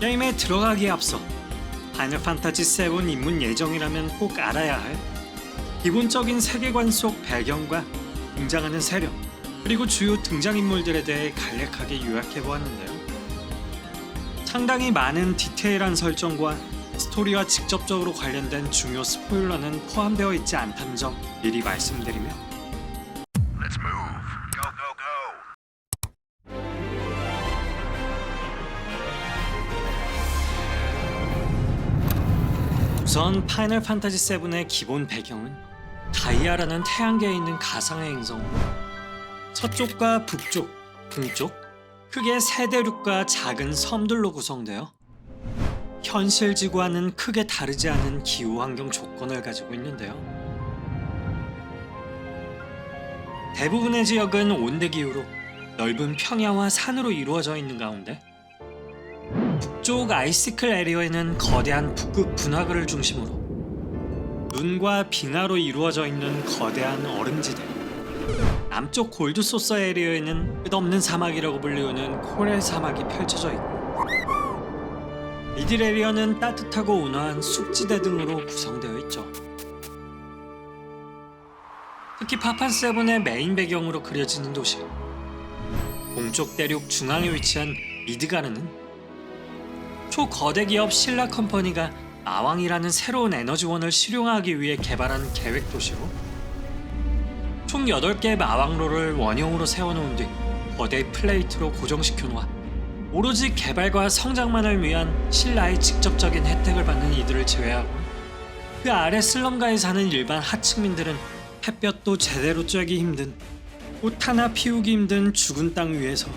게임에 들어가기에 앞서 파이널 판타지 7 입문 예정이라면 꼭 알아야 할 기본적인 세계관 속 배경과 등장하는 세력 그리고 주요 등장인물들에 대해 간략하게 요약해 보았는데요. 상당히 많은 디테일한 설정과 스토리와 직접적으로 관련된 중요 스포일러는 포함되어 있지 않다는 점 미리 말씀드리며 우선 파이널 판타지 7의 기본 배경은 가이아라는 태양계에 있는 가상의 행성 서쪽과 북쪽, 동쪽 크게 세 대륙과 작은 섬들로 구성되어 현실 지구와는 크게 다르지 않은 기후 환경 조건을 가지고 있는데요. 대부분의 지역은 온대 기후로 넓은 평야와 산으로 이루어져 있는 가운데 북쪽 아이시클 에리어에는 거대한 북극 분화구를 중심으로 눈과 빙하로 이루어져 있는 거대한 얼음지대 남쪽 골드소서 에리어에는 끝없는 사막이라고 불리우는 코렐 사막이 펼쳐져 있고 미딜 에리어는 따뜻하고 온화한 숲지대 등으로 구성되어 있죠. 특히 파판 세븐의 메인 배경으로 그려지는 도시 동쪽 대륙 중앙에 위치한 미드가르는 초거대 기업 신라 컴퍼니가 마왕이라는 새로운 에너지원을 실용화하기 위해 개발한 계획 도시로 총 8개의 마왕로를 원형으로 세워놓은 뒤 거대 플레이트로 고정시켜 놓아 오로지 개발과 성장만을 위한 신라의 직접적인 혜택을 받는 이들을 제외하고 그 아래 슬럼가에 사는 일반 하층민들은 햇볕도 제대로 쬐기 힘든 꽃 하나 피우기 힘든 죽은 땅 위에서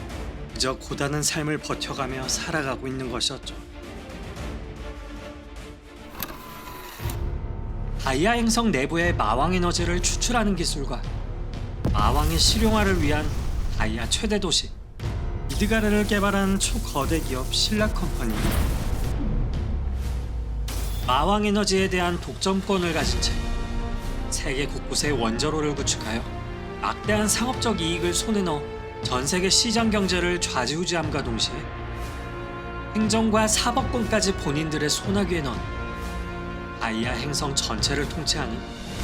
그저 고단한 삶을 버텨가며 살아가고 있는 것이었죠. 다이아 행성 내부의 마왕 에너지를 추출하는 기술과 마왕의 실용화를 위한 다이아 최대 도시 이드가르를 개발한 초거대 기업 신라 컴퍼니. 마왕 에너지에 대한 독점권을 가진 채 세계 곳곳에 원자로를 구축하여 막대한 상업적 이익을 손에 넣어 전 세계 시장 경제를 좌지우지함과 동시에 행정과 사법권까지 본인들의 손아귀에 넣은 아이아 행성 전체를 통치하는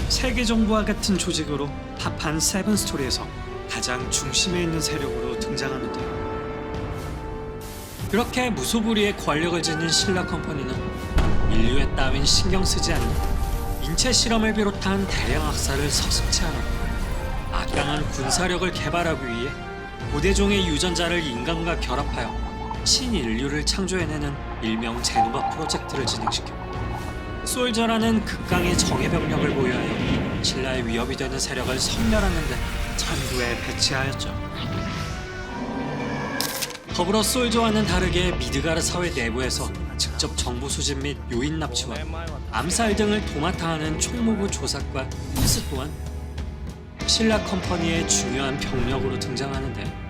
세계 정부와 같은 조직으로 파판 세븐 스토리에서 가장 중심에 있는 세력으로 등장하는데요. 그렇게 무소불위의 권력을 지닌 신라 컴퍼니는 인류에 따윈 신경 쓰지 않는 인체 실험을 비롯한 대량 학살을 서슴지 않아 악당한 군사력을 개발하기 위해 고대종의 유전자를 인간과 결합하여 신인류를 창조해내는 일명 제노바 프로젝트를 진행시켜 솔저라는 극강의 정예 병력을 보유하여 신라의 위협이 되는 세력을 섬멸하는 데 천구에 배치하였죠. 더불어 솔저와는 다르게 미드가르 사회 내부에서 직접 정보 수집 및 요인 납치와 암살 등을 도맡아 하는 총무부 조사과 힐스 또한 신라 컴퍼니의 중요한 병력으로 등장하는데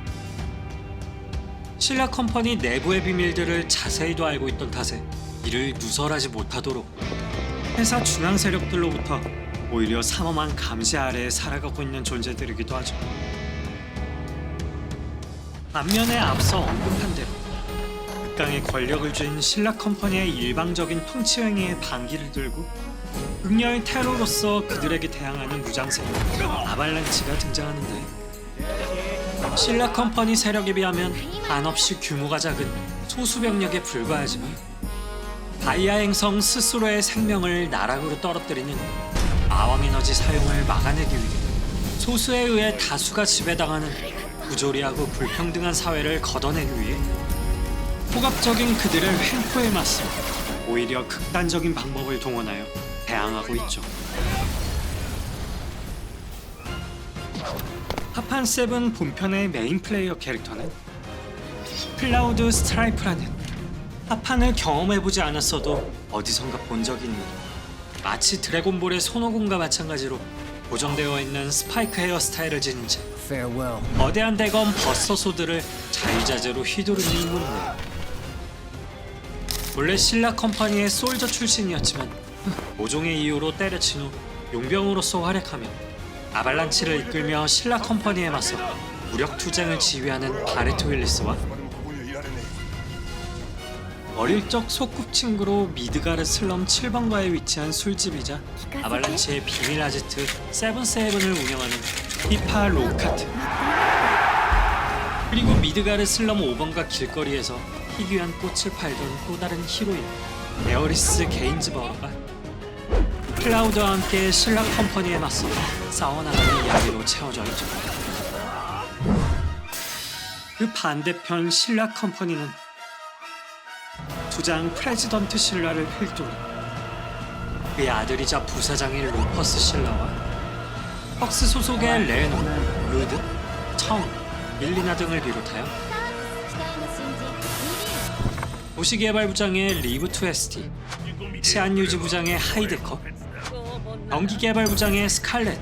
신라 컴퍼니 내부의 비밀들을 자세히도 알고 있던 탓에 이를 누설하지 못하도록 회사 중앙 세력들로부터 오히려 삼엄한 감시 아래에 살아가고 있는 존재들이기도 하죠. 반면에 앞서 언급한 대로 극강의 권력을 쥔 신라 컴퍼니의 일방적인 통치 행위에 반기를 들고 극렬 테러로서 그들에게 대항하는 무장 세력 아발란치가 등장하는데 신라 컴퍼니 세력에 비하면 한없이 규모가 작은 소수 병력에 불과하지만 다이아 행성 스스로의 생명을 나락으로 떨어뜨리는 마왕 에너지 사용을 막아내기 위해 소수에 의해 다수가 지배당하는 부조리하고 불평등한 사회를 걷어내기 위해 포갑적인 그들의 횡포에 맞서 오히려 극단적인 방법을 동원하여 대항하고 있죠. 파판 세븐 본편의 메인 플레이어 캐릭터는 클라우드 스트라이프라는 파판을 경험해보지 않았어도 어디선가 본 적이 있는 마치 드래곤볼의 손오공과 마찬가지로 고정되어 있는 스파이크 헤어스타일을 지닌 채. 거대한 대검 버서소들을 자유자재로 휘두르는 인물이에요. 원래 신라 컴퍼니의 솔저 출신이었지만 모종의 이유로 때려친 후 용병으로서 활약하며 아발란치를 이끌며 신라 컴퍼니에 맞서 무력 투쟁을 지휘하는 바레트 윌리스와 어릴 적 소꿉친구로 미드가르 슬럼 7번가에 위치한 술집이자 아발란치의 비밀 아지트 세븐세븐을 운영하는 히파 로카트 그리고 미드가르 슬럼 5번가 길거리에서 희귀한 꽃을 팔던 또 다른 히로인 에어리스 게인즈버거가 클라우드와 함께 신라 컴퍼니에 맞서 싸워나가는 이야기로 채워져 있죠. 그 반대편 신라 컴퍼니는 주장 프레지던트 신라를 필두로 그의 아들이자 부사장인 로퍼스 신라와 헉스 소속의 레노, 루드, 청, 밀리나 등을 비롯하여 도시개발부장의 리브 투에스티, 치안유지부장의 하이데커, 경기개발부장의 스칼렛,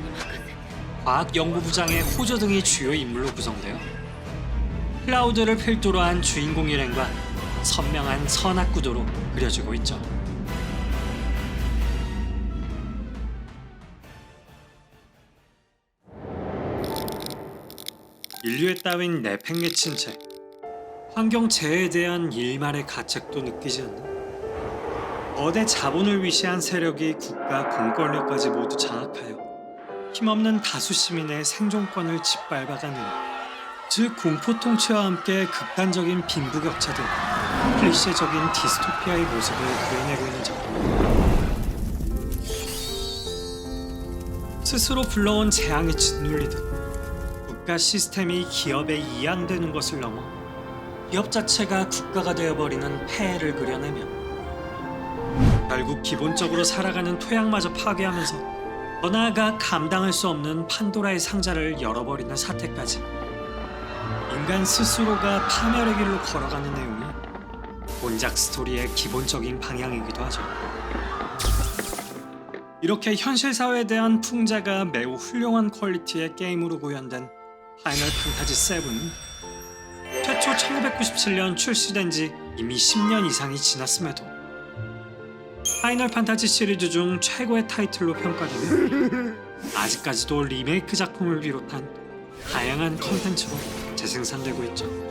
과학연구부장의 호조 등이 주요 인물로 구성되어 클라우드를 필두로 한 주인공 일행과 선명한 선악 구도로 그려지고 있죠. 인류에 따윈 내팽개친 채 환경 재해에 대한 일말의 가책도 느끼지 않는 거대 자본을 위시한 세력이 국가 공권력까지 모두 장악하여 힘없는 다수 시민의 생존권을 짓밟아가는 즉 공포 통치와 함께 극단적인 빈부격차 등 클리셰적인 디스토피아의 모습을 그려내고 있는 작품. 스스로 불러온 재앙에 짓눌리듯 국가 시스템이 기업에 이양되는 것을 넘어 기업 자체가 국가가 되어버리는 폐해를 그려내며 결국 기본적으로 살아가는 토양마저 파괴하면서 더 나아가 감당할 수 없는 판도라의 상자를 열어버리는 사태까지 인간 스스로가 파멸의 길로 걸어가는 내용이 본작 스토리의 기본적인 방향이기도 하죠. 이렇게 현실 사회에 대한 풍자가 매우 훌륭한 퀄리티의 게임으로 구현된 파이널 판타지 7은 최초 1997년 출시된 지 이미 10년 이상이 지났음에도 파이널 판타지 시리즈 중 최고의 타이틀로 평가되며 아직까지도 리메이크 작품을 비롯한 다양한 컨텐츠로 재생산되고 있죠.